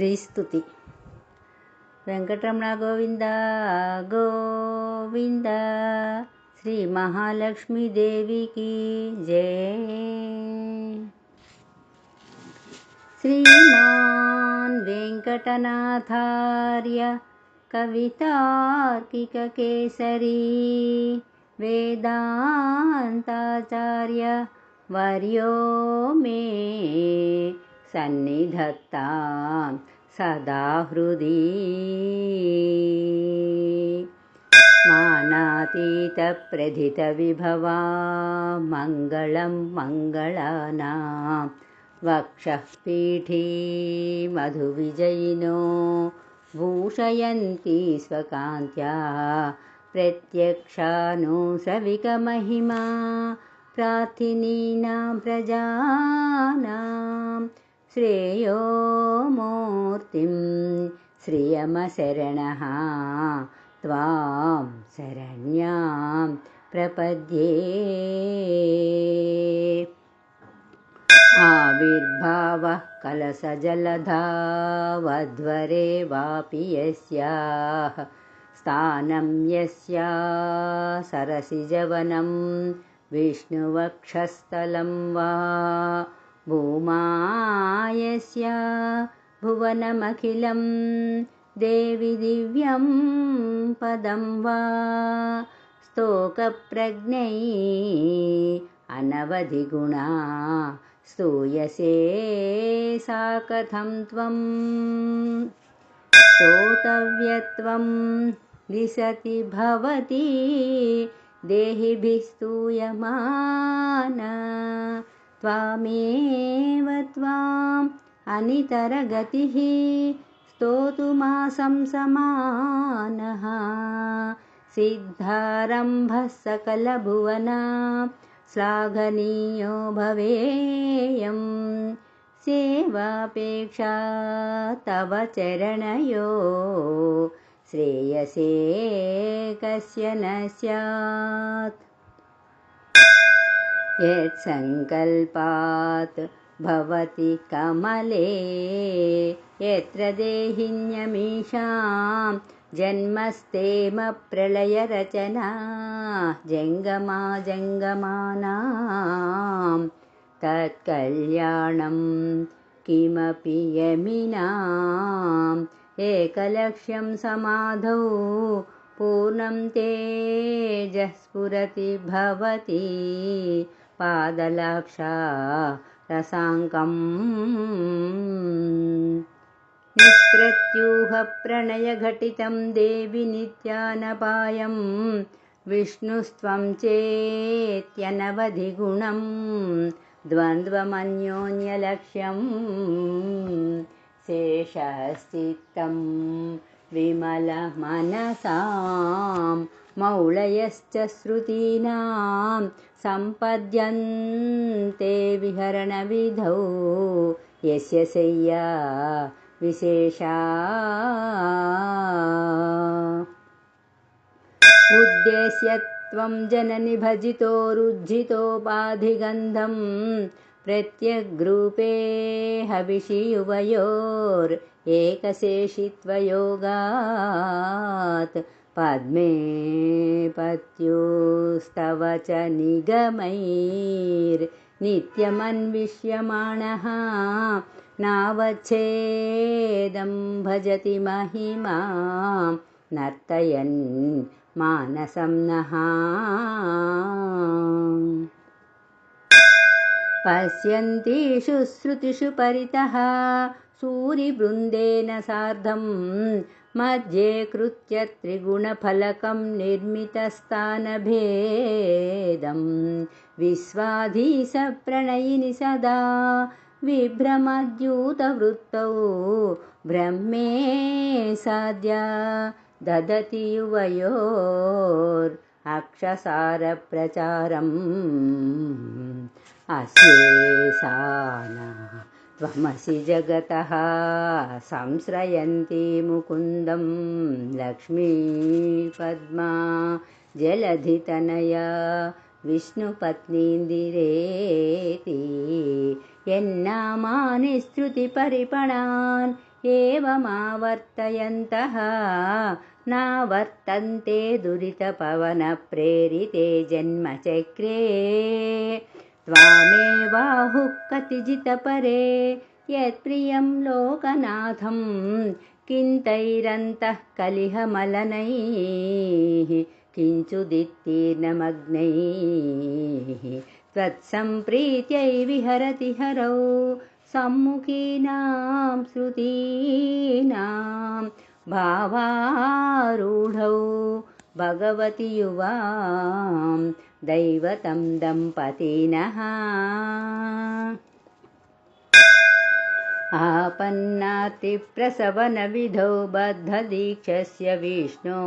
శ్రీస్తుతి వెంకటరమణ గోవింద గోవింద శ్రీ మహాలక్ష్మీదేవికి జయ శ్రీమాన్ వెంకటనాథార్య కవితార్కికకేసరీ वेदान्ताचार्य वर्यो मे सन्निधत्तां सदा हृदि। मानातीतप्रथितविभवा मङ्गलं मङ्गलानां वक्षः पीठी मधुविजयिनो भूषयन्ति स्वकान्त्या प्रत्यक्षानुसविकमहिमा प्रार्थिनीनां प्रजानां श्रेयो मूर्तिं श्रियमशरणः त्वां शरण्यां प्रपद्ये। आविर्भावः कलशजलधावध्वरे वापि यस्याः स्थानं यस्या सरसिजवनं विष्णुवक्षस्थलं वा भूमायस्या भुवनमखिलं देवि दिव्यं पदं वा स्तोकप्रज्ञै अनवधिगुणा स्तूयसे सा कथं त्वं स्तोतव्यत्वं दिशति भवति देहिभिः स्तूयमान त्वामेव त्वाम् अनितरगतिः स्तोतुमासं समानः सिद्धारम्भः सकलभुवना श्लाघनीयो भवेयम् सेवापेक्षा तव चरणयो श्रेयसे कस्य न स्यात् यत्सङ्कल्पात् भवति कमले। यत्र देहिन्यमीषां जन्मस्तेमप्रलयरचना जङ्गमा जङ्गमानां तत्कल्याणं किमपि यमिनाम् एकलक्ष्यं समाधौ पूर्णं तेजः स्फुरति भवति पादलाक्षा रसाङ्कम् निःप्रत्यूहप्रणयघटितं देवि नित्यानपायं विष्णुस्त्वं चेत्यनवधिगुणं द्वन्द्वमन्योन्यलक्ष्यम्। शेषस्थितं विमलमनसां मौळयश्च श्रुतीनां सम्पद्यन्ते विहरणविधौ। यस्य शय्या विशेषा। उद्देश्य त्वं जननि भजितोरुज्झितोपाधिगन्धं प्रत्यग्रूपे हविषि युवयोरेकशेषित्वयोगात् पद्मे पत्युस्तव च निगमैर्नित्यमन्विष्यमाणः नावच्छेदं भजति महिमा नर्तयन् मानसं नः पश्यन्तीषु श्रुतिषु परितः सूरिवृन्देन सार्धं मध्ये कृत्य त्रिगुणफलकं निर्मितस्थानभेदं। विश्वाधीशप्रणयिनि सदा विभ्रमद्यूतवृत्तौ। ब्रह्मे साद्या ददति युवयोरक्षसारप्रचारम् अस्येषान त्वमसि जगतः। संश्रयन्ति मुकुन्दं लक्ष्मीपद्मा जलधितनया। विष्णुपत्नीन्दिरेति यन्नामानि स्तुतिपरिपणान् एवमावर्तयन्तः। नावर्तन्ते दुरितपवनप्रेरिते जन्मचक्रे त्वामेवाहुः कतिजितपरे यत्प्रियं लोकनाथं किन्तैरन्तः कलिहमलनैः किञ्चुदित्तीर्णमग्नैः त्वत्सम्प्रीत्यै विहरति हरौ सम्मुखीनां श्रुतीनां भावारूढौ भगवति युवां दैवतं दम्पतिनः। आपन्नातिप्रसवनविधौ बद्धदीक्षस्य विष्णो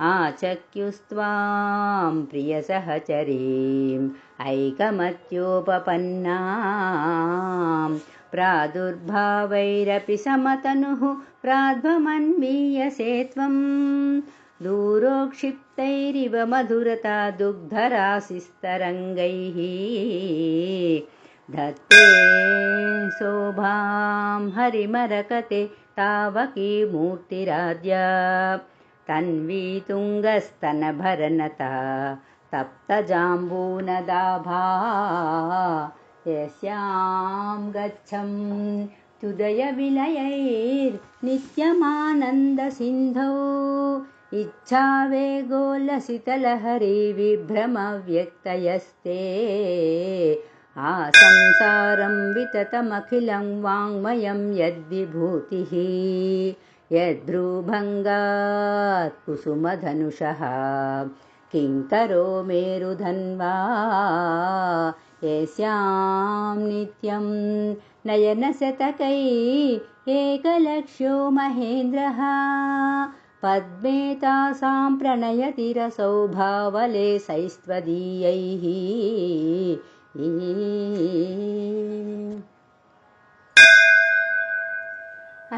आचक्युस्त्वां प्रियसहचरीम् ऐकमत्योपपन्नां प्रादुर्भावैरपि समतनुः प्राध्वमन्वीयसे त्वं दूरोक्षिप्तैरिव मधुरता दुग्धराशिस्तरङ्गैः। धत्ते शोभां हरिमरकते तावकी मूर्तिराद्या तन्वी तुङ्गस्तनभरनता तप्तजाम्बूनदाभा यस्यां गच्छं तुदयविलयैर्नित्यमानन्दसिन्धौ। इच्छावेगोलसितलहरी विभ्रमव्यक्तयस्ते आसंसारं विततमखिलं वाङ्मयं यद्विभूतिः। यद्भ्रूभङ्गात् कुसुमधनुषः। किङ्करो मेरुधन्वा यस्यां नित्यं नयनशतकै एकलक्ष्यो महेन्द्रः। पद्मेतासां प्रणयति रसौ भावले सैस्त्वदीयैः।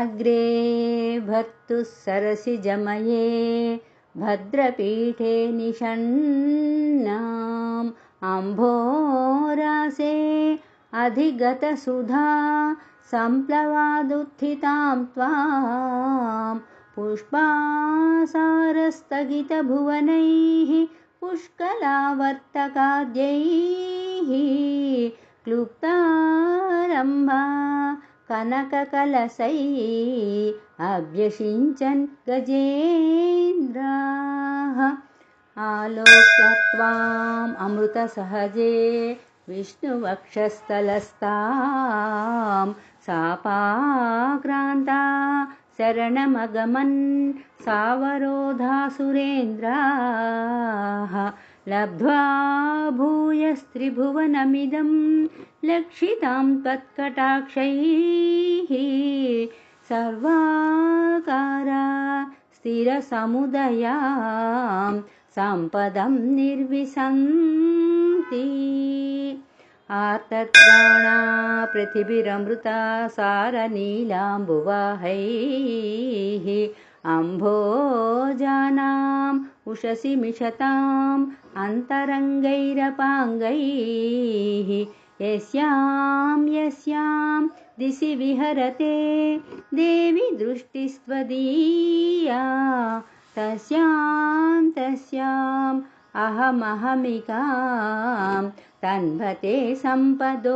अग्रे भर्तुः सरसिजमये भद्रपीठे निषण्णाम् अम्भोरासे अधिगतसुधा सम्प्लवादुत्थितां त्वां पुष्पासारस्थगितभुवनैः पुष्कलावर्तकाद्यैः क्लुप्तारम्भा कनककलसै अभ्यषिञ्चन् गजेन्द्राः आलोक्य त्वाम् अमृतसहजे विष्णुवक्षस्थलस्तां सापाक्रान्ता शरणमगमन् सावरोधासुरेन्द्राः लब्ध्वा भूयस्त्रिभुवनमिदं लक्षितां त्वत्कटाक्षैः सर्वाकारा स्थिरसमुदयां सम्पदं निर्विसन्ति आर्तत्राणा पृथिवीरमृता सारनीलाम्बुवाहैः अम्भोजानाम् उषसि मिषताम् अन्तरङ्गैरपाङ्गैः। यस्यां यस्यां दिशि विहरते देवि दृष्टिस्त्वदीया। तस्यां तस्याम् अहमहमिकां तन्वते सम्पदोघाः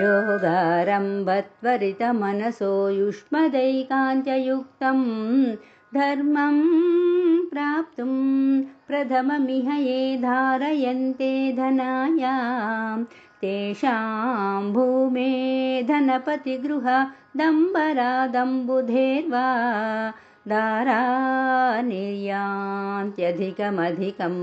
योगारम्भत्वरितमनसो युष्मदैकान्त्ययुक्तं धर्मं प्राप्तुं प्रथममिह ये धारयन्ते धनायां तेषां भूमे धनपतिगृह दम्बरादम्बुधेर्वा दारा निर्यान्त्यधिकमधिकं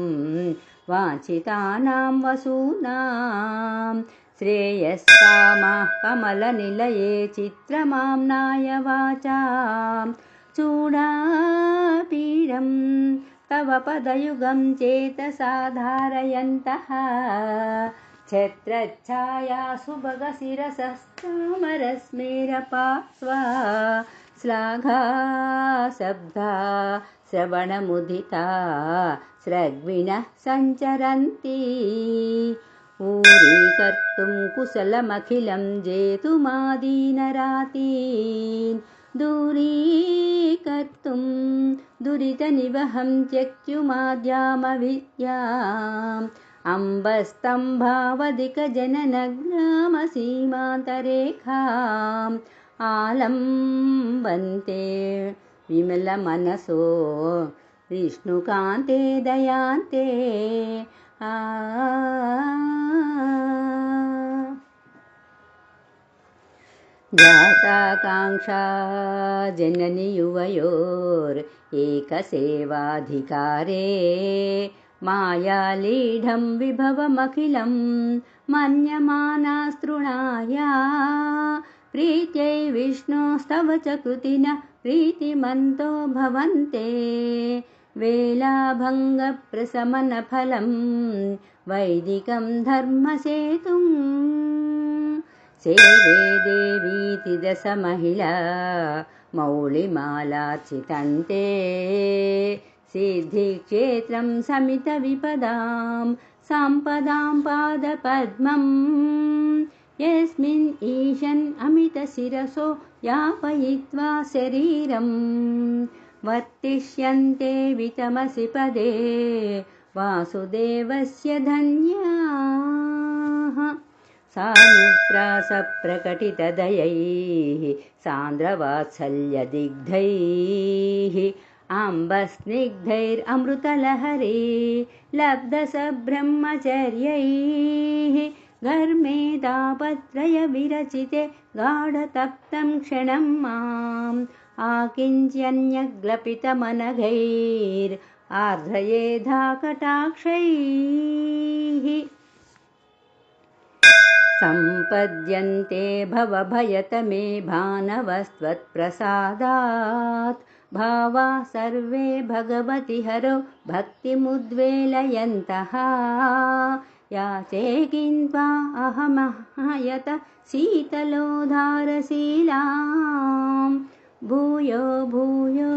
वाञ्छितानां वसूनां श्रेयस्कामाः कमलनिलये चित्रमाम्नाय वाचां चूडापीडं तव पदयुगं चेतसाधारयन्तः भगशिरसस्तामरस्मेरपास्वा श्लाघा शब्दा श्रवणमुदिता स्रग्विणः सञ्चरन्ति ऊरीकर्तुं कुशलमखिलं जेतुमादीनरातीन् दूरीकर्तुं दुरितनिवहं त्यक्तुमाद्यामविद्याम् अम्बस्तम्भावधिकजननग्रामसीमान्तरेखाम् आलम्बन्ते विमलमनसो विष्णुकान्ते दयान्ते। जाताकाङ्क्षा जननि युवयोरेकसेवाधिकारे मायालीढं विभवमखिलं मन्यमानास्तृणाया प्रीत्यै विष्णोस्तव च कृतिनः प्रीतिमन्तो भवन्ते वेलाभङ्गप्रशमनफलं वैदिकं धर्मसेतुम् सेवे देवीति दशमहिला मौलिमालार्चितन्ते सिद्धिक्षेत्रं समितविपदां सम्पदां पादपद्मम्। यस्मिन् ईशन् अमितशिरसो यापयित्वा शरीरम्। वर्तिष्यन्ते वितमसि पदे वासुदेवस्य धन्याः। सानुप्रासप्रकटितदयैः सान्द्रवात्सल्यदिग्धैः अम्बस्निग्धैरमृतलहरे लब्धसब्रह्मचर्यैः घर्मे तापत्रयविरचिते गाढतप्तं क्षणं माम् आकिञ्चन्यग्लपितमनघैर्आर्द्रयेधाकटाक्षैः सम्पद्यन्ते भवभयत मे भानवस्त्वत्प्रसादात् भावा सर्वे भगवति हरौ भक्तिमुद्वेलयन्तः याचे किन्त्वा अहमहयत शीतलोधारशीलाम् भूयो भूयो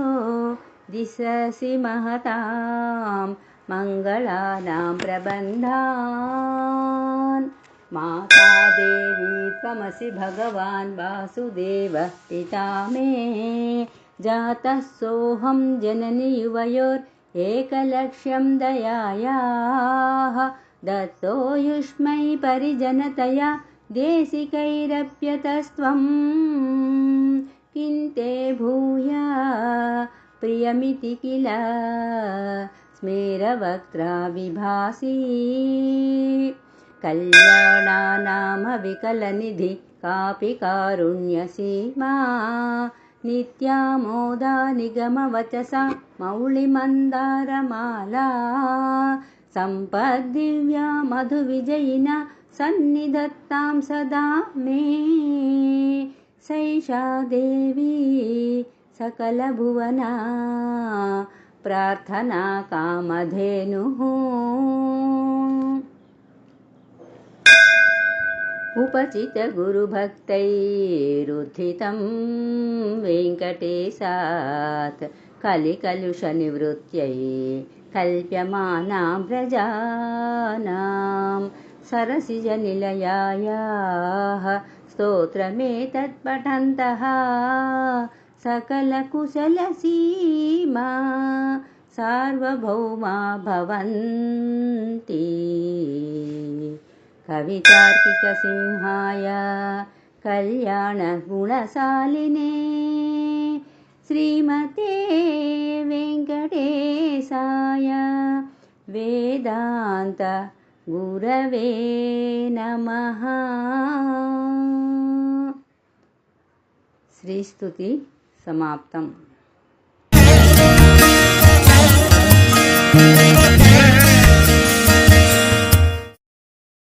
दिशसि महतां मङ्गलानां प्रबन्धान्। माता देवी त्वमसि भगवान् वासुदेवः पिता मे जातः सोऽहं जननि युवयोरेकलक्ष्यं दयायाः। दत्तो युष्मै परिजनतया देशिकैरप्यतस्त्वम् किन्ते भूया प्रियमिति किल? स्मेरवक्त्रा विभासी। कल्याणानामविकलनिधि कापि कारुण्यसीमा नित्या मोदा निगमवचसा मौळिमन्दारमाला सम्पद्दिव्या मधुविजयिना सन्निधत्तां सदा मे। सैषा देवी सकलभुवना प्रार्थना कामधेनुः उपचितगुरुभक्तैरुद्धितं वेङ्कटेशात् कलिकलुषनिवृत्त्यै कल्प्यमानां प्रजानां सरसिजनिलयायाः स्तोत्रमेतत्पठन्तः सकलकुशलसीमा सार्वभौमा भवन्ति। कवितार्किकसिंहाय कल्याणगुणशालिने श्रीमते वेङ्कटेशाय वेदान्त गुरवे नमः। श्रीस्तुति समाप्तम्